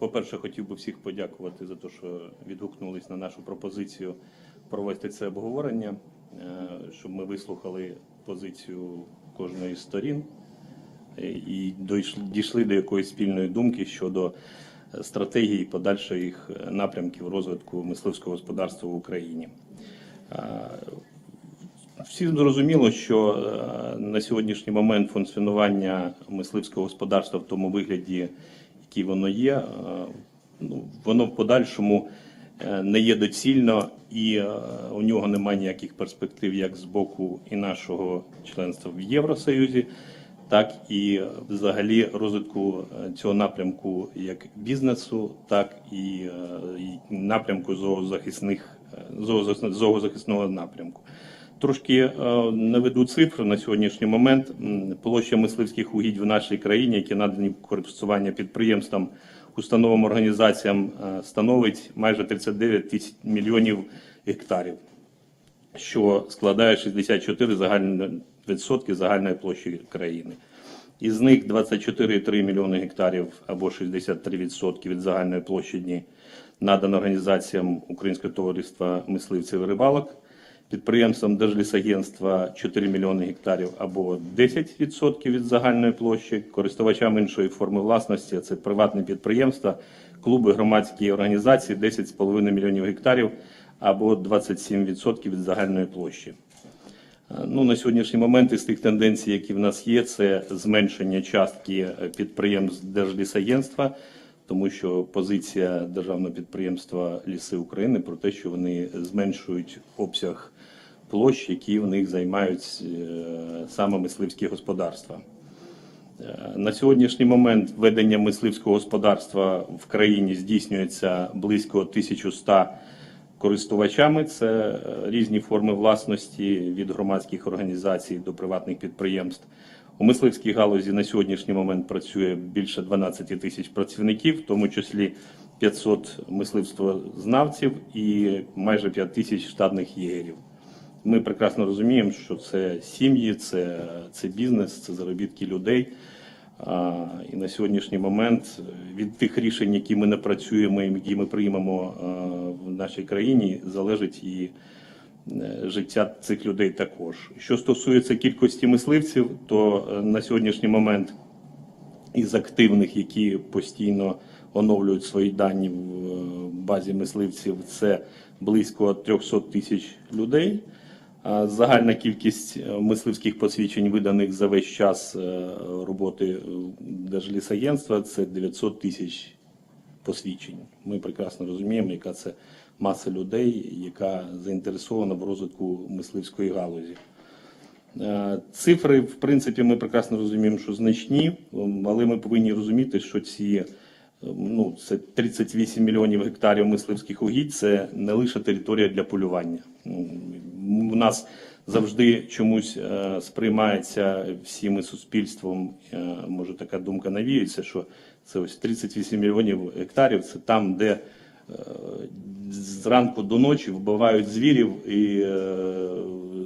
По-перше, хотів би всіх подякувати за те, що відгукнулись на нашу пропозицію провести це обговорення, е, щоб ми вислухали позицію кожної з сторін е, і дійшли, до якоїсь спільної думки щодо е, стратегії подальших напрямків розвитку мисливського господарства в Україні. Всі зрозуміло, що на сьогоднішній момент функціонування мисливського господарства в тому вигляді, який воно є, е, ну, воно в подальшому е, не є доцільно і е, у нього немає ніяких перспектив як з боку і нашого членства в Євросоюзі, так і взагалі розвитку цього напрямку як бізнесу, так і, напрямку зоозахисних зоозахисного напрямку. Трошки е, наведу цифри на сьогоднішній момент. Площа мисливських угідь в нашій країні, які надані в користування підприємствам, установам, організаціям, е, становить майже 39 тисяч мільйонів гектарів, що складає 64 загальні відсотки загальної площі країни. Із них 24,3 мільйони гектарів або 63% від загальної площі надано організаціям Українського товариства мисливців і рибалок, підприємствам Держлісагентства 4 мільйони гектарів або 10% від загальної площі, користувачам іншої форми власності, це приватні підприємства, клуби, громадські організації 10,5 мільйонів гектарів або 27% від загальної площі. Ну, на сьогоднішній момент із тих тенденцій, які в нас є, це зменшення частки е, підприємств Держлісагентства, тому що позиція державного підприємства Ліси України про те, що вони зменшують обсяг площ, які в них займають е, саме мисливські господарства. Е, На сьогоднішній момент ведення мисливського господарства в країні здійснюється близько 1100 користувачами. Це е, різні форми власності від громадських організацій до приватних підприємств. У мисливській галузі на сьогоднішній момент працює більше 12 тисяч працівників, в тому числі 500 мисливствознавців і майже 5 тисяч штатних єгерів. Ми прекрасно розуміємо, що це сім'ї, це, це бізнес, це заробітки людей. А, І на сьогоднішній момент від тих рішень, які ми напрацюємо, і які ми приймемо а, в нашій країні, залежить і е, життя цих людей також. Що стосується кількості мисливців, то е, на сьогоднішній момент із активних, які постійно оновлюють свої дані в е, базі мисливців, це близько 300 тисяч людей. Загальна кількість е, мисливських посвідчень, виданих за весь час е, роботи е, Держлісагентства, це 900 тисяч посвідчень. Ми прекрасно розуміємо, яка це маса людей, яка заінтересована в розвитку мисливської галузі. Е, Цифри, в принципі, ми прекрасно розуміємо, що значні, але ми повинні розуміти, що ці е, ну, це 38 мільйонів гектарів мисливських угідь, це не лише територія для полювання. У нас завжди чомусь е, сприймається всіми суспільством, може така думка навіється, що це ось 38 мільйонів гектарів, це там, де зранку до ночі вбивають звірів і е,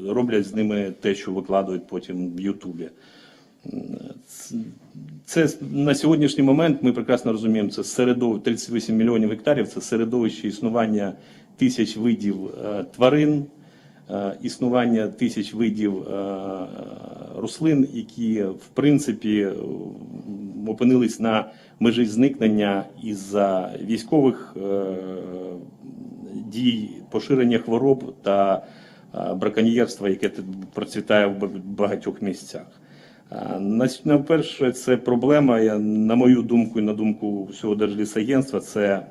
роблять з ними те, що викладають потім в Ютубі. Це на сьогоднішній момент ми прекрасно розуміємо, це середов 38 мільйонів гектарів, це середовище існування тисяч видів е, тварин, е, існування тисяч видів рослин, які в принципі опинились на межі зникнення із-за військових е, дій, поширення хвороб та е, браконьєрства, яке процвітає в багатьох місцях. На- Найперше, це проблема, на мою думку і на думку всього Держлісагентства, це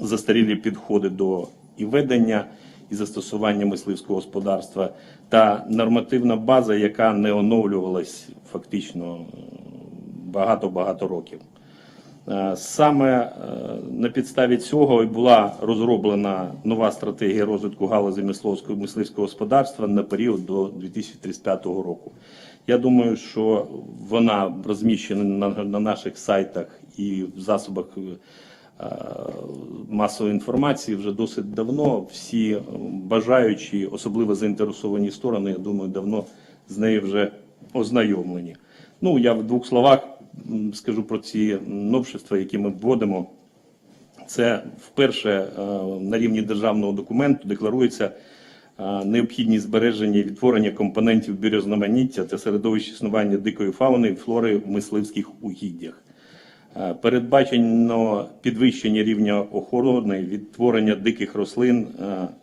застарілі підходи до і ведення, і застосування мисливського господарства та нормативна база, яка не оновлювалась фактично е, багато-багато років. Е, Саме е, на підставі цього і була розроблена нова стратегія розвитку галузі мисливського мисливського господарства на період до 2035 року. Я думаю, що вона розміщена на, на наших сайтах і в засобах е, масової інформації вже досить давно. Всі бажаючі, особливо заінтересовані сторони, я думаю, давно з нею вже ознайомлені. Ну, я в двох словах скажу про ці новшества, які ми вводимо Це вперше е, на рівні державного документу декларується е, необхідність збереження і відтворення компонентів біорізноманіття та середовища існування дикої фауни і флори в мисливських угіддях. Е, Передбачено підвищення рівня охорони, відтворення диких рослин,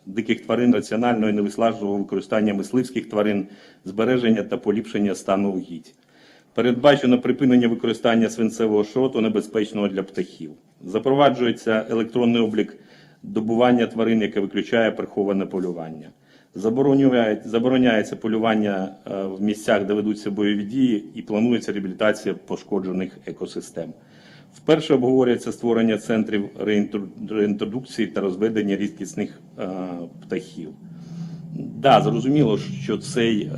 диких тварин, раціонального і невислажливого використання мисливських тварин, збереження та поліпшення стану угідь. Передбачено припинення використання свинцевого шроту, небезпечного для птахів. Запроваджується електронний облік добування тварин, яке виключає приховане полювання. Забороняється полювання е, в місцях, де ведуться бойові дії, і планується реабілітація пошкоджених екосистем. Вперше обговорюється створення центрів реінтродукції та розведення рідкісних е, птахів. Да, зрозуміло, що цей е,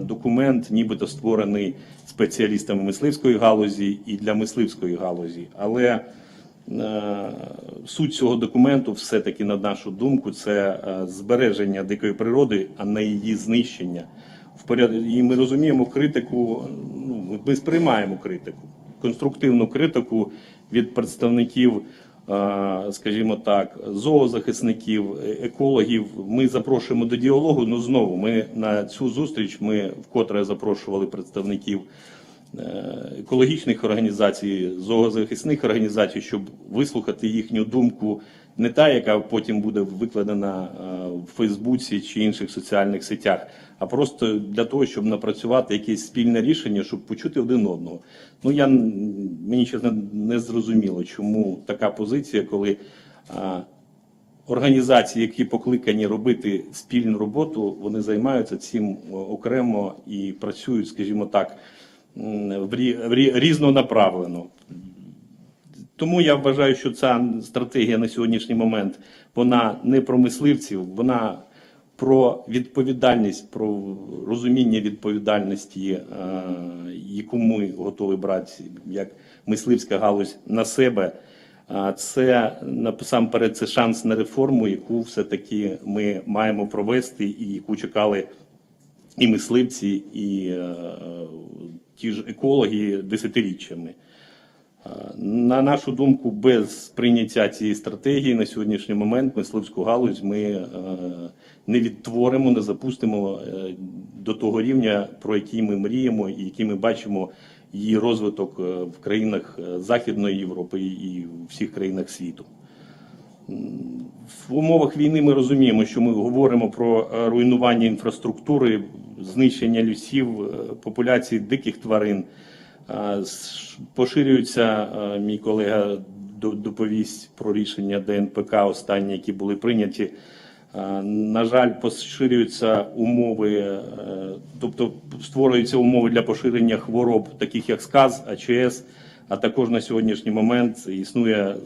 документ нібито створений спеціалістами мисливської галузі і для мисливської галузі, але е, суть цього документу, все-таки, на нашу думку, це е, збереження дикої природи, а не її знищення. І ми розуміємо критику, ну, ми сприймаємо критику, конструктивну критику від представників скажімо так, зоозахисників, е- екологів. Ми запрошуємо до діалогу. Ну знову ми на цю зустріч ми вкотре запрошували представників е, екологічних організацій, зоозахисних організацій, щоб вислухати їхню думку, не та, яка потім буде викладена е, в Фейсбуці чи інших соціальних сетях, а просто для того, щоб напрацювати якесь спільне рішення, щоб почути один одного. Ну я мені чесно не зрозуміло, чому така позиція, коли а, організації, які покликані робити спільну роботу, вони займаються цим окремо і працюють, скажімо так, в рі- в рі- різнонаправлено. Тому я вважаю, що ця стратегія на сьогоднішній момент вона не про мисливців, вона про відповідальність, про розуміння відповідальності, е, яку ми готові брати як мисливська галузь на себе. Це насамперед це шанс на реформу, яку все-таки ми маємо провести, і яку чекали і мисливці, і е, ті ж екологи десятиріччями. На нашу думку, без прийняття цієї стратегії на сьогоднішній момент мисливську галузь ми е, не відтворимо, не запустимо е, до того рівня, про який ми мріємо і який ми бачимо її розвиток е, в країнах Західної Європи і в всіх країнах світу. В умовах війни ми розуміємо, що ми говоримо про руйнування інфраструктури, знищення лісів, популяції диких тварин. Е, мій колега до- доповість про рішення ДНПК, останні, які були прийняті. На жаль, поширюються умови, е, тобто створюються умови для поширення хвороб, таких як сказ, АЧС, а також на сьогоднішній момент існує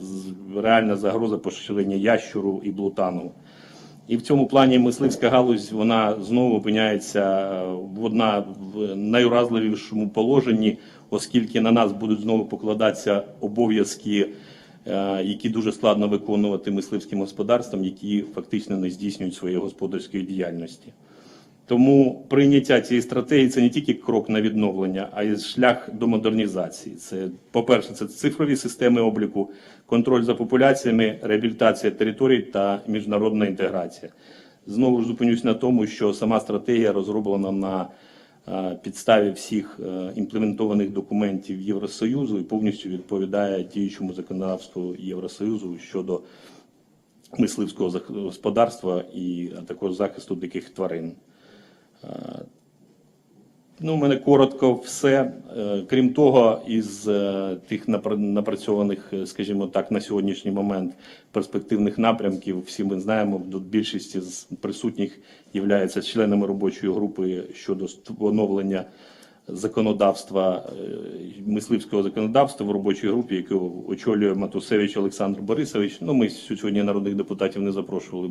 реальна загроза поширення ящуру і блутану. І в цьому плані мисливська галузь вона знову опиняється е, в одна в найуразливішому положенні, оскільки на нас будуть знову покладатися обов'язки, е, які дуже складно виконувати мисливським господарствам, які фактично не здійснюють своєї господарської діяльності. Тому прийняття цієї стратегії це не тільки крок на відновлення, а й шлях до модернізації. Це, по-перше, це цифрові системи обліку, контроль за популяціями, реабілітація територій та міжнародна інтеграція. Знову ж зупинюсь на тому, що сама стратегія розроблена на підставі всіх е, імплементованих документів Євросоюзу і повністю відповідає діючому законодавству Євросоюзу щодо мисливського господарства і також захисту диких тварин. Ну, у мене коротко все. Е, Крім того, із е, тих напра- напрацьованих, е, скажімо так, на сьогоднішній момент перспективних напрямків, всі ми знаємо, до більшості з присутніх являються членами робочої групи щодо оновлення законодавства мисливського законодавства в робочій групі, яку очолює Матусевич Олександр Борисович. Ну, ми сьогодні народних депутатів не запрошували.